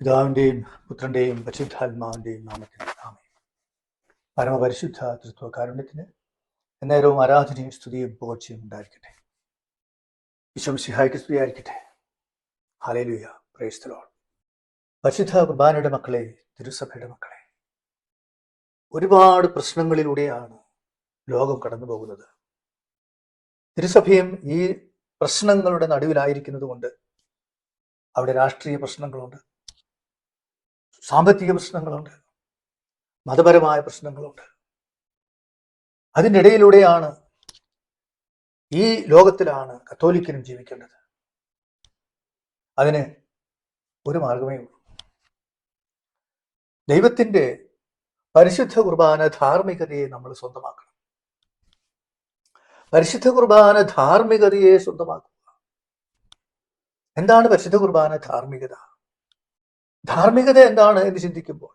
പിതാവിന്റെയും പുത്രന്റെയും പരിശുദ്ധാത്മാവിന്റെയും നാമത്തിൽ ആമേ പരമപരിശുദ്ധ തൃത്വ കാരുണ്യത്തിന് എന്നേരവും ആരാധനയും സ്തുതിയും പുകഴ്ചയും ഉണ്ടായിരിക്കട്ടെ. വിശ്വംസിഹായ്ക്ക് സ്തുതിയായിരിക്കട്ടെ. ഹലേലുയ പ്രേസ്തലോൾ പരിശുദ്ധ കുർബാനയുടെ മക്കളെ തിരുസഭയുടെ മക്കളെ ഒരുപാട് പ്രശ്നങ്ങളിലൂടെയാണ് ലോകം കടന്നു പോകുന്നത്. തിരുസഭയും ഈ പ്രശ്നങ്ങളുടെ നടുവിലായിരിക്കുന്നത് കൊണ്ട് അവിടെ രാഷ്ട്രീയ പ്രശ്നങ്ങളുണ്ട്. സാമ്പത്തിക പ്രശ്നങ്ങളുണ്ട്. മതപരമായ പ്രശ്നങ്ങളുണ്ട്. അതിന്റെ ഇടയിലൂടെയാണ് ഈ ലോകത്തിലാണ് കത്തോലിക്കനും ജീവിക്കേണ്ടത്. അതിന് ഒരു മാർഗമേ ഉള്ളൂ. ദൈവത്തിന്റെ പരിശുദ്ധ കുർബാന ധാർമ്മികതയെ നമ്മൾ സ്വന്തമാക്കണം. പരിശുദ്ധ കുർബാന ധാർമ്മികതയെ സ്വന്തമാക്കുക. എന്താണ് പരിശുദ്ധ കുർബാന ധാർമ്മികത? ധാർമ്മികത എന്താണ് എന്ന് ചിന്തിക്കുമ്പോൾ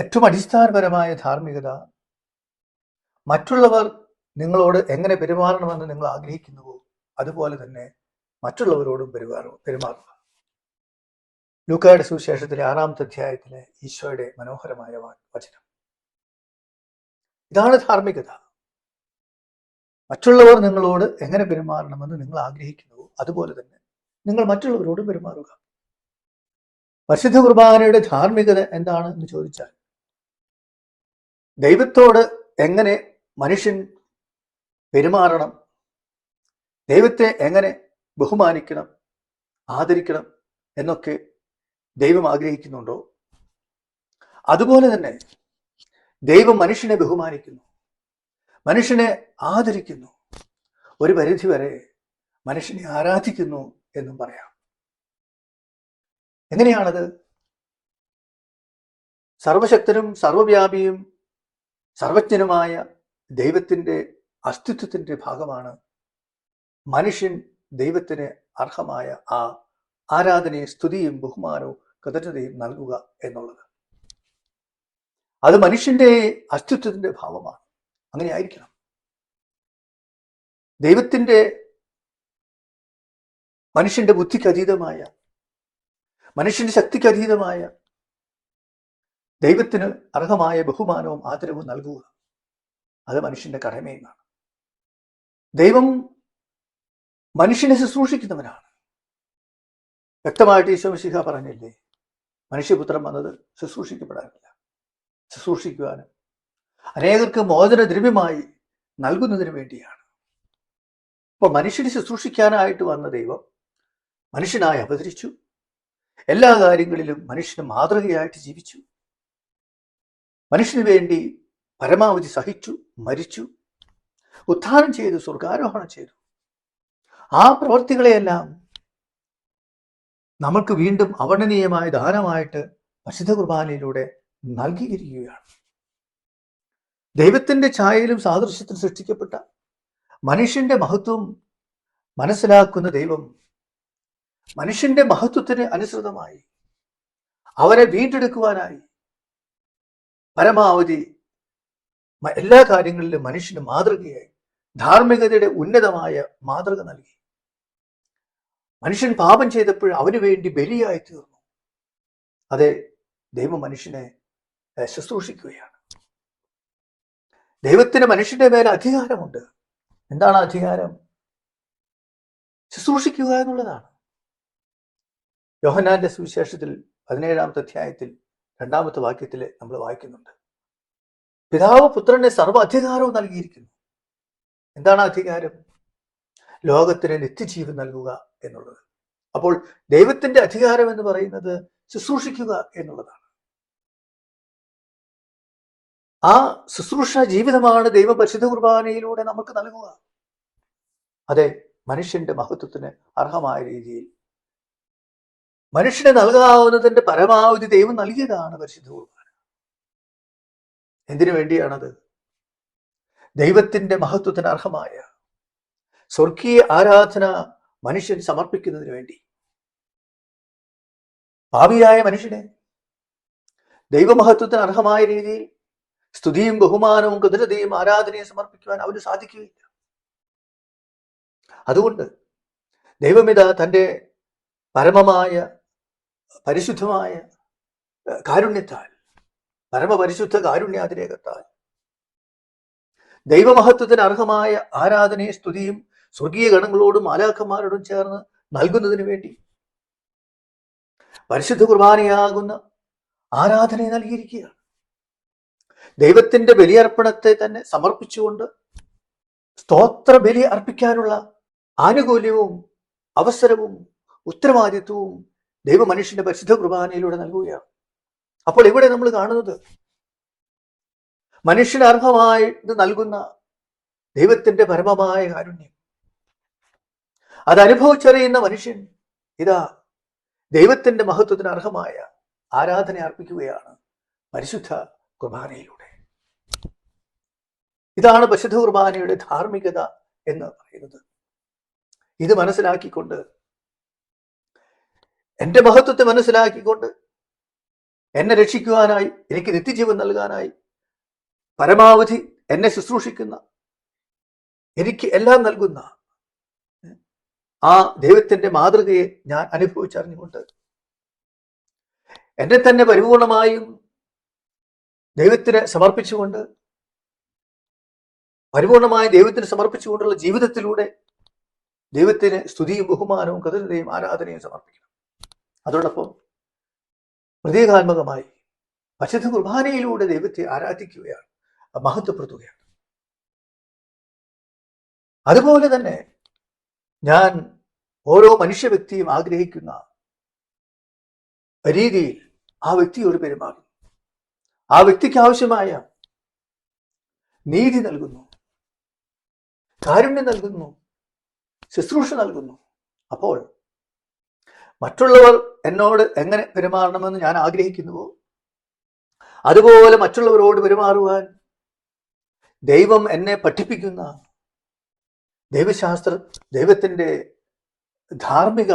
ഏറ്റവും അടിസ്ഥാനപരമായ ധാർമ്മികത മറ്റുള്ളവർ നിങ്ങളോട് എങ്ങനെ പെരുമാറണമെന്ന് നിങ്ങൾ ആഗ്രഹിക്കുന്നുവോ അതുപോലെ തന്നെ മറ്റുള്ളവരോടും പെരുമാറുക പെരുമാറുക. ലൂക്കായുടെ സുവിശേഷത്തിലെ ആറാമത്തെ അധ്യായത്തിലെ ഈശോയുടെ മനോഹരമായ വചനം. ഇതാണ് ധാർമ്മികത. മറ്റുള്ളവർ നിങ്ങളോട് എങ്ങനെ പെരുമാറണമെന്ന് നിങ്ങൾ ആഗ്രഹിക്കുന്നുവോ അതുപോലെ തന്നെ നിങ്ങൾ മറ്റുള്ളവരോടും പെരുമാറുക. പരിശുദ്ധ കുർബാനയുടെ ധാർമ്മികത എന്താണ് എന്ന് ചോദിച്ചാൽ ദൈവത്തോട് എങ്ങനെ മനുഷ്യൻ പെരുമാറണം ദൈവത്തെ എങ്ങനെ ബഹുമാനിക്കണം ആദരിക്കണം എന്നൊക്കെ ദൈവം ആഗ്രഹിക്കുന്നുണ്ടോ? അതുപോലെ തന്നെ ദൈവം മനുഷ്യനെ ബഹുമാനിക്കുന്നു മനുഷ്യനെ ആദരിക്കുന്നു. ഒരു പരിധി വരെ മനുഷ്യനെ ആരാധിക്കുന്നു എന്നും പറയാം. എങ്ങനെയാണത്? സർവശക്തനും സർവവ്യാപിയും സർവജ്ഞനുമായ ദൈവത്തിന്റെ അസ്തിത്വത്തിന്റെ ഭാഗമാണ് മനുഷ്യൻ ദൈവത്തിന് അർഹമായ ആ ആരാധനയും സ്തുതിയും ബഹുമാനവും കൃതജ്ഞതയും നൽകുക എന്നുള്ളത്. അത് മനുഷ്യന്റെ അസ്തിത്വത്തിന്റെ ഭാവമാണ്. അങ്ങനെ ആയിരിക്കണം ദൈവത്തിന്റെ മനുഷ്യന്റെ ബുദ്ധിക്ക് അതീതമായ മനുഷ്യന്റെ ശക്തിക്ക് അതീതമായ ദൈവത്തിന് അർഹമായ ബഹുമാനവും ആദരവും നൽകുക. അത് മനുഷ്യന്റെ കടമയുമാണ്. ദൈവം മനുഷ്യനെ ശുശ്രൂഷിക്കുന്നവനാണ്. വ്യക്തമായിട്ട് ഈശോമിശിഹ പറഞ്ഞില്ലേ മനുഷ്യപുത്രം വന്നത് ശുശ്രൂഷിക്കപ്പെടാനില്ല. ശുശ്രൂഷിക്കുവാനും അനേകർക്ക് മോചന ദ്രവ്യമായി നൽകുന്നതിന് വേണ്ടിയാണ്. അപ്പോൾ മനുഷ്യനെ ശുശ്രൂഷിക്കാനായിട്ട് വന്ന ദൈവം മനുഷ്യനായി അവതരിച്ചു. എല്ലാ കാര്യങ്ങളിലും മനുഷ്യന് മാതൃകയായിട്ട് ജീവിച്ചു. മനുഷ്യന് വേണ്ടി പരമാവധി സഹിച്ചു മരിച്ചു ഉത്ഥാനം ചെയ്തു സ്വർഗാരോഹണം ചെയ്തു. ആ പ്രവൃത്തികളെയെല്ലാം നമ്മൾക്ക് വീണ്ടും അവർണനീയമായ ദാനമായിട്ട് പരിശുദ്ധ കുർബാനയിലൂടെ നൽകിയിരിക്കുകയാണ്. ദൈവത്തിന്റെ ഛായയിലും സാദൃശ്യത്തിലും സൃഷ്ടിക്കപ്പെട്ട മനുഷ്യന്റെ മഹത്വം മനസ്സിലാക്കുന്ന ദൈവം മനുഷ്യന്റെ മഹത്വത്തിന് അനുസൃതമായി അവരെ വീണ്ടെടുക്കുവാനായി പരമാവധി എല്ലാ കാര്യങ്ങളിലും മനുഷ്യന് മാതൃകയായി ധാർമ്മികതയുടെ ഉന്നതമായ മാതൃക നൽകി. മനുഷ്യൻ പാപം ചെയ്തപ്പോൾ അവന് വേണ്ടി ബലിയായി തീർന്നു അതെ ദൈവം മനുഷ്യനെ ശുശ്രൂഷിക്കുകയാണ്. ദൈവത്തിന് മനുഷ്യന്റെ മേലെ അധികാരമുണ്ട്. എന്താണ് അധികാരം? ശുശ്രൂഷിക്കുക എന്നുള്ളതാണ്. യോഹന്നാന്റെ സുവിശേഷത്തിൽ പതിനേഴാമത്തെ അധ്യായത്തിൽ രണ്ടാമത്തെ വാക്യത്തിൽ നമ്മൾ വായിക്കുന്നുണ്ട്. പിതാവ് പുത്രനെ സർവ അധികാരവും നൽകിയിരിക്കുന്നു. എന്താണ് അധികാരം? ലോകത്തിന് നിത്യജീവൻ നൽകുക എന്നുള്ളത്. അപ്പോൾ ദൈവത്തിന്റെ അധികാരം എന്ന് പറയുന്നത് ശുശ്രൂഷിക്കുക എന്നുള്ളതാണ്. ആ ശുശ്രൂഷ ജീവിതമാണ് ദൈവ പരിശുദ്ധ കുർബാനയിലൂടെ നമുക്ക് നൽകുക. അതെ മനുഷ്യന്റെ മഹത്വത്തിന് അർഹമായ രീതിയിൽ മനുഷ്യന് നൽകാവുന്നതിന്റെ പരമാവധി ദൈവം നൽകിയതാണ് പരിശുദ്ധ കുർബാന. എന്തിനു വേണ്ടിയാണത്? ദൈവത്തിന്റെ മഹത്വത്തിന് അർഹമായ സ്വർഗീയ ആരാധന മനുഷ്യൻ സമർപ്പിക്കുന്നതിന് വേണ്ടി. ഭാവിയായ മനുഷ്യനെ ദൈവമഹത്വത്തിന് അർഹമായ രീതിയിൽ സ്തുതിയും ബഹുമാനവും കൃതജ്ഞതയും ആരാധനയും സമർപ്പിക്കുവാൻ അവന് സാധിക്കുകയില്ല. അതുകൊണ്ട് ദൈവമിത തന്റെ പരമമായ പരിശുദ്ധമായ കാരുണ്യത്താൽ പരമപരിശുദ്ധ കാരുണ്യാതിരേകത്താൽ. ദൈവമഹത്വത്തിന് അർഹമായ ആരാധനയെ സ്തുതിയും സ്വർഗീയ ഗണങ്ങളോടും ആലാക്കന്മാരോടും ചേർന്ന് നൽകുന്നതിന് വേണ്ടി പരിശുദ്ധ കുർബാനയാകുന്ന ആരാധനയെ നൽകിയിരിക്കുകയാണ്. ദൈവത്തിന്റെ ബലിയർപ്പണത്തെ തന്നെ സമർപ്പിച്ചുകൊണ്ട് സ്തോത്ര ബലി അർപ്പിക്കാനുള്ള ആനുകൂല്യവും അവസരവും ഉത്തരവാദിത്വവും ദൈവ മനുഷ്യന്റെ പരിശുദ്ധ കുർബാനയിലൂടെ നൽകുകയാണ്. അപ്പോൾ ഇവിടെ നമ്മൾ കാണുന്നത്? മനുഷ്യന് അർഹമായിട്ട് നൽകുന്ന ദൈവത്തിന്റെ പരമമായ കാരുണ്യം. അത് മനുഷ്യൻ ഇതാ ദൈവത്തിന്റെ മഹത്വത്തിന് അർഹമായ ആരാധന അർപ്പിക്കുകയാണ് പരിശുദ്ധ കുർബാനയിലൂടെ. ഇതാണ് പരിശുദ്ധ കുർബാനയുടെ ധാർമ്മികത എന്ന് പറയുന്നത്. ഇത് മനസ്സിലാക്കിക്കൊണ്ട് എന്റെ മഹത്വത്തെ മനസ്സിലാക്കിക്കൊണ്ട് എന്നെ രക്ഷിക്കുവാനായി എനിക്ക് നിത്യജീവൻ നൽകാനായി പരമാവധി എന്നെ ശുശ്രൂഷിക്കുന്ന എനിക്ക് എല്ലാം നൽകുന്ന ആ ദൈവത്തിന്റെ മാതൃകയെ ഞാൻ അനുഭവിച്ചറിഞ്ഞുകൊണ്ട് എന്നെ തന്നെ പരിപൂർണമായും ദൈവത്തിന് സമർപ്പിച്ചുകൊണ്ട് പരിപൂർണമായ ദൈവത്തിന് സമർപ്പിച്ചുകൊണ്ടുള്ള ജീവിതത്തിലൂടെ ദൈവത്തിന് സ്തുതിയും ബഹുമാനവും കൃതജ്ഞതയും ആരാധനയും സമർപ്പിക്കണം. അതോടൊപ്പം പ്രതീകാത്മകമായി പരിശുദ്ധ കുർബാനയിലൂടെ ദൈവത്തെ ആരാധിക്കുകയാണ്. മഹത്വപ്പെടുത്തുകയാണ്. അതുപോലെ തന്നെ ഞാൻ ഓരോ മനുഷ്യ വ്യക്തിയും ആഗ്രഹിക്കുന്ന രീതിയിൽ ആ വ്യക്തിയോട് പെരുമാറും ആ വ്യക്തിക്ക് ആവശ്യമായ നീതി നൽകുന്നു. കാരുണ്യം നൽകുന്നു. ശുശ്രൂഷ നൽകുന്നു. അപ്പോൾ മറ്റുള്ളവർ എന്നോട് എങ്ങനെ പെരുമാറണമെന്ന് ഞാൻ ആഗ്രഹിക്കുന്നുവോ അതുപോലെ മറ്റുള്ളവരോട് പെരുമാറുവാൻ ദൈവം എന്നെ പഠിപ്പിക്കുന്ന ദൈവശാസ്ത്ര ദൈവത്തിന്റെ ധാർമ്മിക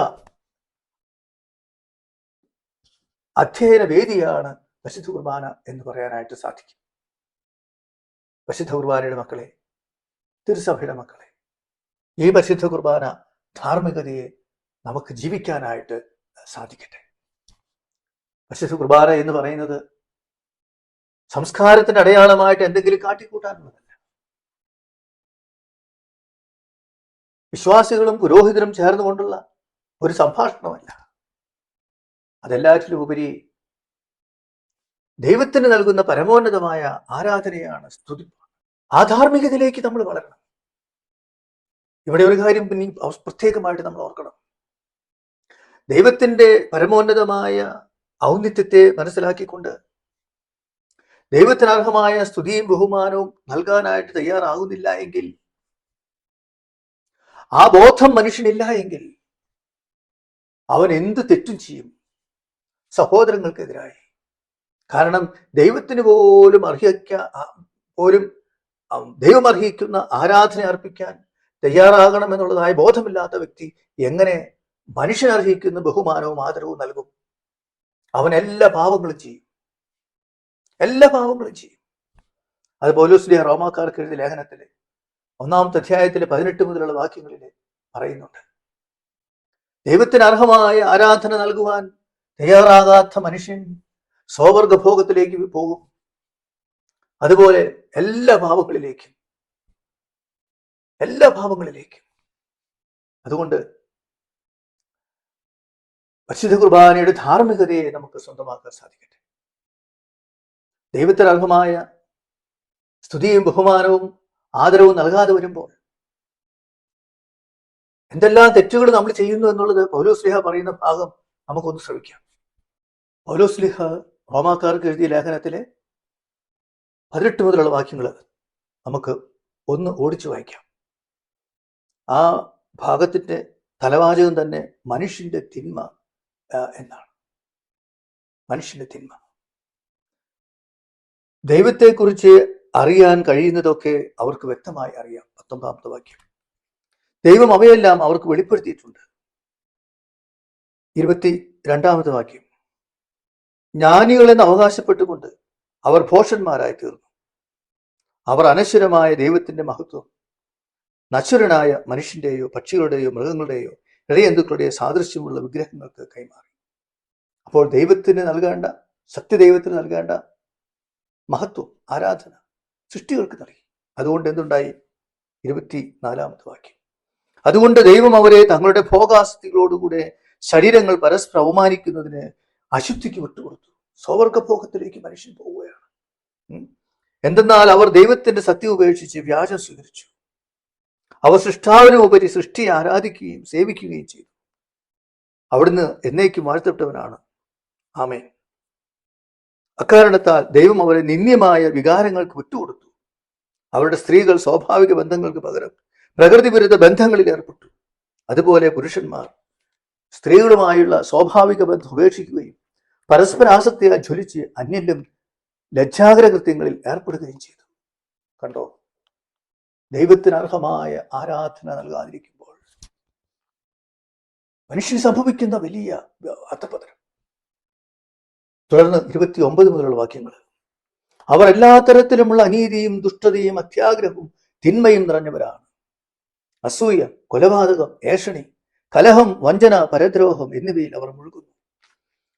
അധ്യയന വേദിയാണ് പശുദ്ധ കുർബാന എന്ന് പറയാനായിട്ട് സാധിക്കും. പശുദ്ധ കുർബാനയുടെ മക്കളെ തിരുസഭയുടെ മക്കളെ ഈ പരിശുദ്ധ കുർബാന ധാർമ്മികതയെ നമുക്ക് ജീവിക്കാനായിട്ട് സാധിക്കട്ടെ. പക്ഷെ കുർബാന എന്ന് പറയുന്നത് സംസ്കാരത്തിന്റെ അടയാളമായിട്ട് എന്തെങ്കിലും കാട്ടിക്കൂട്ടാനുള്ളതല്ല വിശ്വാസികളും പുരോഹിതരും ചേർന്നുകൊണ്ടുള്ള ഒരു സംഭാഷണമല്ല. അതെല്ലാറ്റിലും ഉപരി ദൈവത്തിന് നൽകുന്ന പരമോന്നതമായ ആരാധനയാണ് സ്തുതി. ആധാർമികതയിലേക്ക് നമ്മൾ വളരണം. ഇവിടെ ഒരു കാര്യം പിന്നെ പ്രത്യേകമായിട്ട് നമ്മൾ ഓർക്കണം. ദൈവത്തിന്റെ പരമോന്നതമായ ഔന്നിത്യത്തെ മനസ്സിലാക്കിക്കൊണ്ട് ദൈവത്തിനർഹമായ സ്തുതിയും ബഹുമാനവും നൽകാനായിട്ട് തയ്യാറാകുന്നില്ല എങ്കിൽ ആ ബോധം മനുഷ്യനില്ല എങ്കിൽ അവൻ എന്ത് തെറ്റും ചെയ്യും? സഹോദരങ്ങൾക്കെതിരായി. കാരണം ദൈവത്തിന് പോലും അർഹിക്ക പോലും ദൈവം അർഹിക്കുന്ന ആരാധന അർപ്പിക്കാൻ തയ്യാറാകണം എന്നുള്ളതായ ബോധമില്ലാത്ത വ്യക്തി എങ്ങനെ മനുഷ്യൻ അർഹിക്കുന്ന ബഹുമാനവും ആദരവും നൽകും. അവൻ എല്ലാ പാവങ്ങളും ചെയ്യും. എല്ലാ പാവങ്ങളും ചെയ്യും. അത് പോലീസിലെ റോമാക്കാർക്ക് എഴുതിയ ലേഖനത്തിലെ ഒന്നാമത്തെ അധ്യായത്തിലെ പതിനെട്ട് മുതലുള്ള വാക്യങ്ങളിൽ പറയുന്നുണ്ട്. ദൈവത്തിന് അർഹമായ ആരാധന നൽകുവാൻ തയ്യാറാകാത്ത മനുഷ്യൻ സ്വവർഗഭോഗത്തിലേക്ക് പോകും. അതുപോലെ എല്ലാ ഭാവങ്ങളിലേക്കും എല്ലാ ഭാവങ്ങളിലേക്കും അതുകൊണ്ട് പരിശുദ്ധ കുർബാനയുടെ ധാർമ്മികതയെ നമുക്ക് സ്വന്തമാക്കാൻ സാധിക്കട്ടെ. ദൈവത്തിന് അർഹമായ സ്തുതിയും ബഹുമാനവും ആദരവും നൽകാതെ വരുമ്പോൾ എന്തെല്ലാം തെറ്റുകൾ നമ്മൾ ചെയ്യുന്നു എന്നുള്ളത് പൗലോസ്ലിഹ പറയുന്ന ഭാഗം നമുക്കൊന്ന് ശ്രമിക്കാം പൗലോസ്ലിഹ റോമാക്കാർക്ക് എഴുതിയ ലേഖനത്തിലെ പതിനെട്ട് മുതലുള്ള വാക്യങ്ങൾ നമുക്ക് ഒന്ന് ഓടിച്ചു വായിക്കാം. ആ ഭാഗത്തിന്റെ തലവാചകം തന്നെ മനുഷ്യന്റെ തിന്മ എന്നാണ്. മനുഷ്യന്റെ തിന്മ. ദൈവത്തെക്കുറിച്ച് അറിയാൻ കഴിയുന്നതൊക്കെ അവർക്ക് വ്യക്തമായി അറിയാം. പത്തൊമ്പതാമത്തെ വാക്യം. ദൈവം അവയെല്ലാം അവർക്ക് വെളിപ്പെടുത്തിയിട്ടുണ്ട്. ഇരുപത്തി രണ്ടാമത്തെ വാക്യം ജ്ഞാനികളെന്ന് അവകാശപ്പെട്ടുകൊണ്ട് അവർ ഭോഷന്മാരായി തീർന്നു. അവർ അനശ്വരമായ ദൈവത്തിന്റെ മഹത്വം. നശ്വരനായ മനുഷ്യന്റെയോ പക്ഷികളുടെയോ മൃഗങ്ങളുടെയോ ഇഴയന്തുക്കളുടെയോ സാദൃശ്യമുള്ള വിഗ്രഹങ്ങൾക്ക് കൈമാറി. അപ്പോൾ ദൈവത്തിന് നൽകേണ്ട സത്യദൈവത്തിന് നൽകേണ്ട മഹത്വം ആരാധന സൃഷ്ടികൾക്ക് നൽകി. അതുകൊണ്ട് എന്തുണ്ടായി? ഇരുപത്തി നാലാമത്തെ വാക്യം. അതുകൊണ്ട് ദൈവം അവരെ തങ്ങളുടെ ഭോഗാസ്തികളോടുകൂടെ ശരീരങ്ങൾ പരസ്പരം അവമാനിക്കുന്നതിന് അശുദ്ധിക്ക് വിട്ടുകൊടുത്തു. സ്വവർഗഭോഗത്തിലേക്ക് മനുഷ്യൻ പോവുകയാണ്. എന്തെന്നാൽ അവർ ദൈവത്തിന്റെ സത്യം ഉപേക്ഷിച്ച് വ്യാജം സ്വീകരിച്ചു. അവർ സൃഷ്ടാവിനും ഉപരി സൃഷ്ടിയെ ആരാധിക്കുകയും സേവിക്കുകയും ചെയ്തു. അവിടുന്ന് എന്നേക്കും വാഴ്ത്തപ്പെട്ടവനാണ്. ആമേ അക്കാരണത്താൽ ദൈവം അവരെ നിന്ദ്യമായ വികാരങ്ങൾക്ക് വിട്ടുകൊടുത്തു. അവരുടെ സ്ത്രീകൾ സ്വാഭാവിക ബന്ധങ്ങൾക്ക് പകരം പ്രകൃതി വിരുദ്ധ ബന്ധങ്ങളിൽ ഏർപ്പെട്ടു. അതുപോലെ പുരുഷന്മാർ സ്ത്രീകളുമായുള്ള സ്വാഭാവിക ബന്ധം ഉപേക്ഷിക്കുകയും പരസ്പര ആസക്തിയാൽ ജ്വലിച്ച് അന്യല്ലും ലജ്ജാകര കൃത്യങ്ങളിൽ ഏർപ്പെടുകയും ചെയ്തു. കണ്ടോ? ദൈവത്തിന് അർഹമായ ആരാധന നൽകാതിരിക്കുമ്പോൾ മനുഷ്യന് സംഭവിക്കുന്ന വലിയ അത്തപതനം തുടർന്ന് ഇരുപത്തി ഒമ്പത് മുതലുള്ള വാക്യങ്ങൾ. അവർ എല്ലാ തരത്തിലുമുള്ള അനീതിയും ദുഷ്ടതയും അത്യാഗ്രഹവും തിന്മയും നിറഞ്ഞവരാണ്. അസൂയ കൊലപാതകം ഏഷണി കലഹം വഞ്ചന പരദ്രോഹം എന്നിവയിൽ അവർ മുഴുകുന്നു.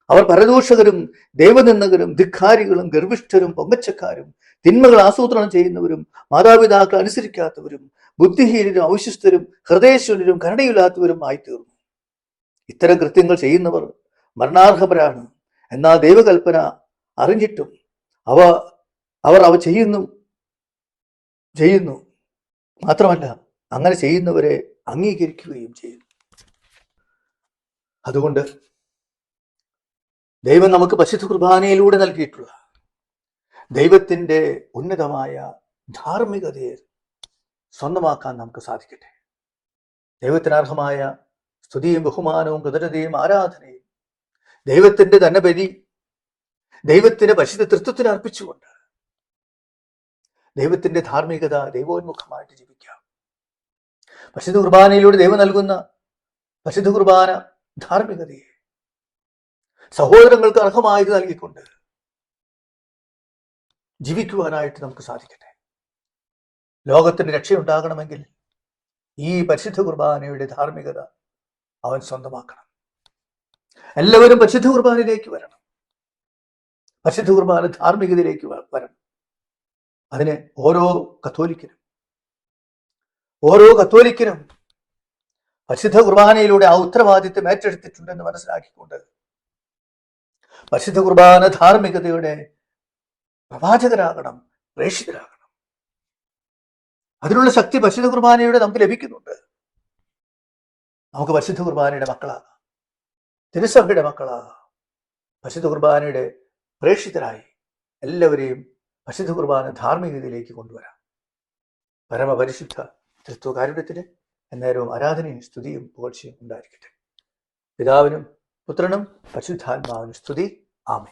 അവർ പരദൂഷകരും ദൈവനിന്ദകരും ധിക്കാരികളും ഗർഭിഷ്ഠരും പൊങ്ങച്ചക്കാരും തിന്മകൾ ആസൂത്രണം ചെയ്യുന്നവരും മാതാപിതാക്കൾ അനുസരിക്കാത്തവരും ബുദ്ധിഹീനരും അവശിഷ്ടരും ഹൃദയശൂന്യരും കരുണയില്ലാത്തവരും ആയിത്തീർന്നു. ഇത്തരം കൃത്യങ്ങൾ ചെയ്യുന്നവർ മരണാർഹപരാണ് എന്നാൽ ദൈവകൽപ്പന അറിഞ്ഞിട്ടും അവ അവർ അവ ചെയ്യുന്നു ചെയ്യുന്നു. മാത്രമല്ല അങ്ങനെ ചെയ്യുന്നവരെ അംഗീകരിക്കുകയും ചെയ്യുന്നു. അതുകൊണ്ട് ദൈവം നമുക്ക് പരിശുദ്ധ കുർബാനയിലൂടെ നൽകിയിട്ടുള്ള ദൈവത്തിന്റെ ഉന്നതമായ ധാർമ്മികതയെ സ്വന്തമാക്കാൻ നമുക്ക് സാധിക്കട്ടെ. ദൈവത്തിനർഹമായ സ്തുതിയും ബഹുമാനവും കൃതജ്ഞതയും ആരാധനയും ദൈവത്തിന്റെ തന്നെ ബലി ദൈവത്തിന്റെ പരിശുദ്ധ തൃത്വത്തിന് അർപ്പിച്ചുകൊണ്ട് ദൈവത്തിന്റെ ധാർമ്മികത ദൈവോന്മുഖമായിട്ട് ജീവിക്കാം. പരിശുദ്ധ കുർബാനയിലൂടെ ദൈവം നൽകുന്ന പരിശുദ്ധ കുർബാന ധാർമ്മികതയെ സഹോദരങ്ങൾക്ക് അർഹമായത് നൽകിക്കൊണ്ട് ജീവിക്കുവാനായിട്ട് നമുക്ക് സാധിക്കട്ടെ. ലോകത്തിന് രക്ഷയുണ്ടാകണമെങ്കിൽ ഈ പരിശുദ്ധ കുർബാനയുടെ ധാർമ്മികത അവൻ സ്വന്തമാക്കണം. എല്ലാവരും പരിശുദ്ധ കുർബാനയിലേക്ക് വരണം. പരിശുദ്ധ കുർബാന ധാർമ്മികതയിലേക്ക് വരണം. അതിന് ഓരോ കത്തോലിക്കനും ഓരോ കത്തോലിക്കനും പരിശുദ്ധ കുർബാനയിലൂടെ ആ ഉത്തരവാദിത്വം ഏറ്റെടുത്തിട്ടുണ്ടെന്ന് മനസ്സിലാക്കിക്കൊണ്ട് പരിശുദ്ധ കുർബാന ധാർമ്മികതയുടെ പ്രവാചകരാകണം പ്രേക്ഷിതരാകണം. അതിനുള്ള ശക്തി പരിശുദ്ധ കുർബാനയുടെ നമുക്ക് ലഭിക്കുന്നുണ്ട്. നമുക്ക് പരിശുദ്ധ കുർബാനയുടെ മക്കളാകാം. തിരുസഭയുടെ മക്കളാകാം. പരിശുദ്ധ കുർബാനയുടെ പ്രേക്ഷിതരായി എല്ലാവരെയും പരിശുദ്ധ കുർബാന ധാർമ്മികതയിലേക്ക് കൊണ്ടുവരാം. പരമപരിശുദ്ധ തൃത്വകാരുണ്യത്തിന് എന്നേരവും ആരാധനയും സ്തുതിയും പുകഴ്ചയും ഉണ്ടായിരിക്കട്ടെ. പിതാവിനും പുത്രനും പരിശുദ്ധാത്മാവിനും സ്തുതി ആമേ